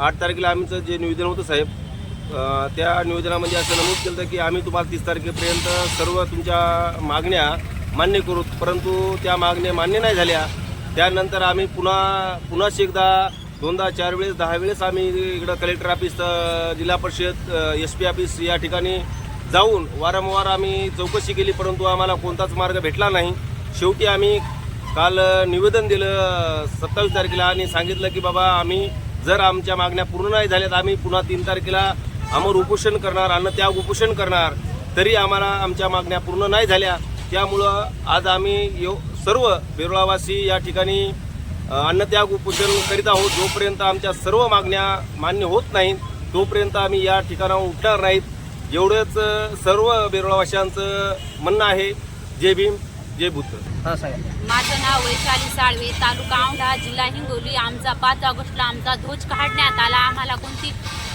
आठ तारखेला आमचं जे निवेदन होतं साहेब त्या निवेदनामध्ये असं नमूद केलं की आम्ही तुम्हाला तीस तारखेपर्यंत सर्व तुमच्या मागण्या मान्य करू परंतु त्या मागण्या मान्य नाही झाल्या. त्यानंतर आम्ही पुन्हा पुन्हाच एकदा दोनदा चार वेळेस दहा वेळेस आम्ही इकडं कलेक्टर ऑफिस जिल्हा परिषद एस पी ऑफिस या ठिकाणी जाऊन वारंवार आम्ही चौकशी केली परंतु आम्हाला कोणताच मार्ग भेटला नाही. शेवटी आम्ही काल निवेदन दिलं सत्तावीस तारखेला आणि सांगितलं की बाबा आम्ही जर आमच्या मागण्या पूर्ण नाही झाल्यात आम्ही पुन्हा तीन तारखेला आमर उपोषण करणार अन्न त्याग उपोषण करणार तरी आम्हाला आमच्या मागण्या पूर्ण नाही झाल्या. त्यामुळं आज आम्ही यो सर्व बेरोळावासी या ठिकाणी अन्नत्याग उपोषण करीत आहोत. जोपर्यंत आमच्या सर्व मागण्या मान्य होत नाहीत तोपर्यंत आम्ही या ठिकाणाहून उठणार नाहीत. एवढंच सर्व बेरोळावाशांचं म्हणणं आहे. जय भीम. हा साहेब माझं नाव वैशाली साळवे तालुका औंढा जिल्हा हिंगोली. आमचा पाच ऑगस्टला आमचा ध्वज काढण्यात आला. आम्हाला कोणती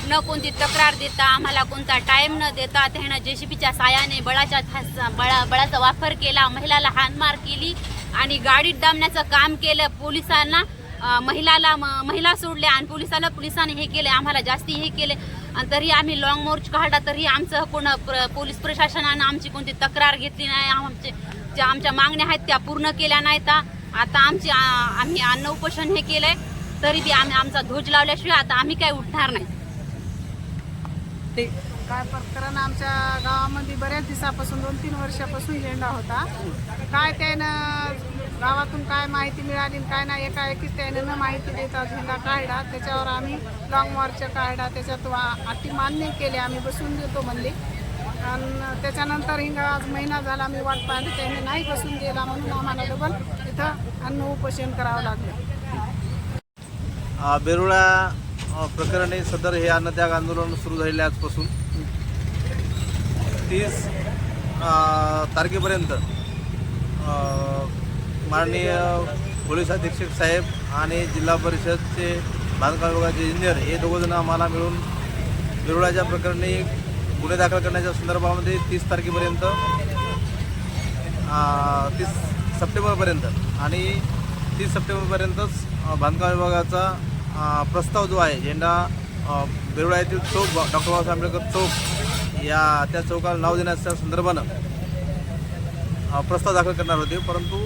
न कोणती तक्रार देता आम्हाला कोणता टाईम न देता त्यानं जेसीबीच्या सायाने बळाच्या बळा बळाचा वापर केला. महिलाला हानमार केली आणि गाडीत डांबण्याचं काम केलं. पोलिसांना अं, महिलाला म- महिला सोडल्या आणि पोलिसाला पोलिसांनी हे केले. आम्हाला जास्ती हे केले. आणि तरी आम्ही लॉंग मोर्च काढला तरी आमचं कोण पोलीस प्रशासनानं आमची कोणती तक्रार घेतली नाही आमचे ज्या आमच्या मागण्या आहेत त्या पूर्ण केल्या नाहीत. आता आमची आम्ही अन्न उपोषण हे केलंय तरी बी आम्ही आमचा ध्वज लावल्याशिवाय आता आम्ही काही उठणार नाही. काय प्रकरण आमच्या गावामध्ये बऱ्याच दिवसापासून दोन तीन वर्षापासून झेंडा होता. काय त्यानं गावातून काय माहिती मिळाली काय नाही एकाएकी त्यानं न माहिती देता झेंडा काढला. त्याच्यावर आम्ही लॉंग मार्च काढला. त्याच्यात वा- अटी मान्य केले. आम्ही बसून देतो म्हणले. आणि त्याच्यानंतर हिंगा आज महिना झाला आम्ही वाट पाहिली त्याने नाही बसून गेला म्हणून आम्हाला डबल इथं अन्न उपोषण करावं लागलं. बेरुळा अ, प्रकरणी सदर हे अन्नत्याग आंदोलन सुरू झालेले आजपासून. तीस तारखेपर्यंत माननीय पोलीस अधीक्षक साहेब आणि जिल्हा परिषदचे बांधकाम विभागाचे इंजिनियर हे दोघंजण आम्हाला मिळून बेरुळाच्या प्रकरणी गुन्हे दाखल करण्याच्या संदर्भामध्ये तीस तारखेपर्यंत तीस सप्टेंबरपर्यंत आणि तीस सप्टेंबरपर्यंतच बांधकाम विभागाचा प्रस्ताव जो आहे झेंडा अ, बेरुळा येथील चौक डॉक्टर बाबासाहेब आंबेडकर चौक या त्या चौकाला नाव देण्याच्या संदर्भानं प्रस्ताव दाखल करणार होते. परंतु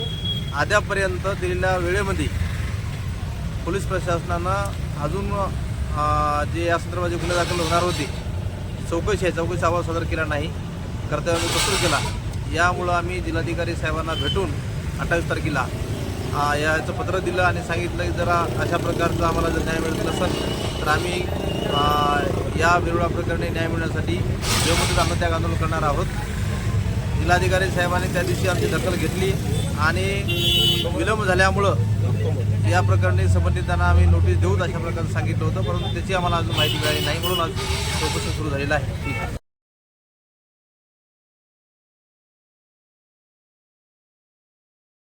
अद्यापर्यंत दिलेल्या वेळेमध्ये पोलीस प्रशासनानं अजून जे या संदर्भात जे गुन्हे दाखल होणार होते चौकशी आहे. चौकशी अहवाल सादर केला नाही. कर्तव्य कसूर केला. यामुळं आम्ही जिल्हाधिकारी साहेबांना भेटून अठ्ठावीस तारखेला याचं पत्र दिलं आणि सांगितलं की जरा अशा प्रकारचं आम्हाला जर न्याय मिळत नसेल तर आम्ही या बिरुळा प्रकरणी न्याय मिळण्यासाठी देवमुद्रित अन्नत्याग आंदोलन करणार आहोत. जिल्हाधिकारी साहेबांनी त्या दिवशी आमची दखल घेतली आणि विलंब झाल्यामुळं या प्रकरणी संबंधितांना आम्ही नोटीस देऊच अशा प्रकारे सांगितलं होतं परंतु त्याची आम्हाला अजून माहिती मिळाली नाही म्हणून आज चौकशी सुरू झालेलं आहे ठीक आहे.